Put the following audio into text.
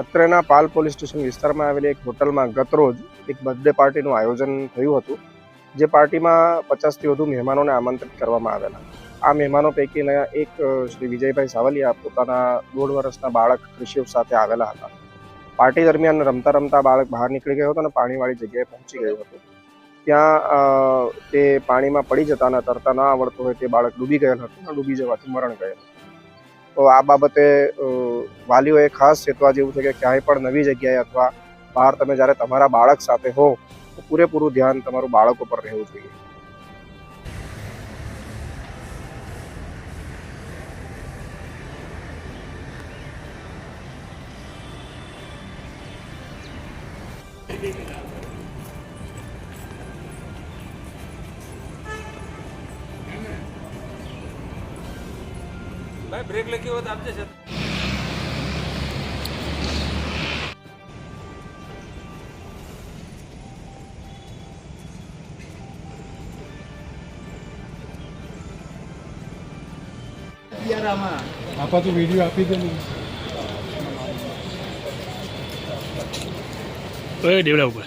અત્રેના પાલ police station વિસ્તારમાં આવેલી એક હોટલમાં ગતરોજ એક બર્થડે પાર્ટીનું આયોજન થયું હતું, જે પાર્ટીમાં પચાસથી વધુ મહેમાનોને આમંત્રિત કરવામાં આવેલા. આ મહેમાનો પૈકીના એક શ્રી વિજયભાઈ સાવલિયા પોતાના દોઢ વર્ષના બાળક ઋષિવ સાથે આવેલા હતા. પાર્ટી દરમિયાન રમતા રમતા બાળક બહાર નીકળી ગયો હતો અને પાણીવાળી જગ્યાએ પહોંચી ગયું હતું. ત્યાં તે પાણીમાં પડી જતા અને તરતા ન આવડતું હોય તે બાળક ડૂબી ગયેલ હતું અને ડૂબી જવાથી મરણ ગયેલ. તો આ બાબતે વાલીઓએ ખાસ ચેતવા જેવું છે કે ક્યાંય પણ નવી જગ્યાએ અથવા બહાર તમે જ્યારે તમારા બાળક સાથે હો, તો પૂરેપૂરું ધ્યાન તમારું બાળક ઉપર રહેવું જોઈએ. Thank બ્રેક લખી હોય તો આપજે છે આપા તો વીડિયો આપી દે ને ઓય દેવડા ઉપર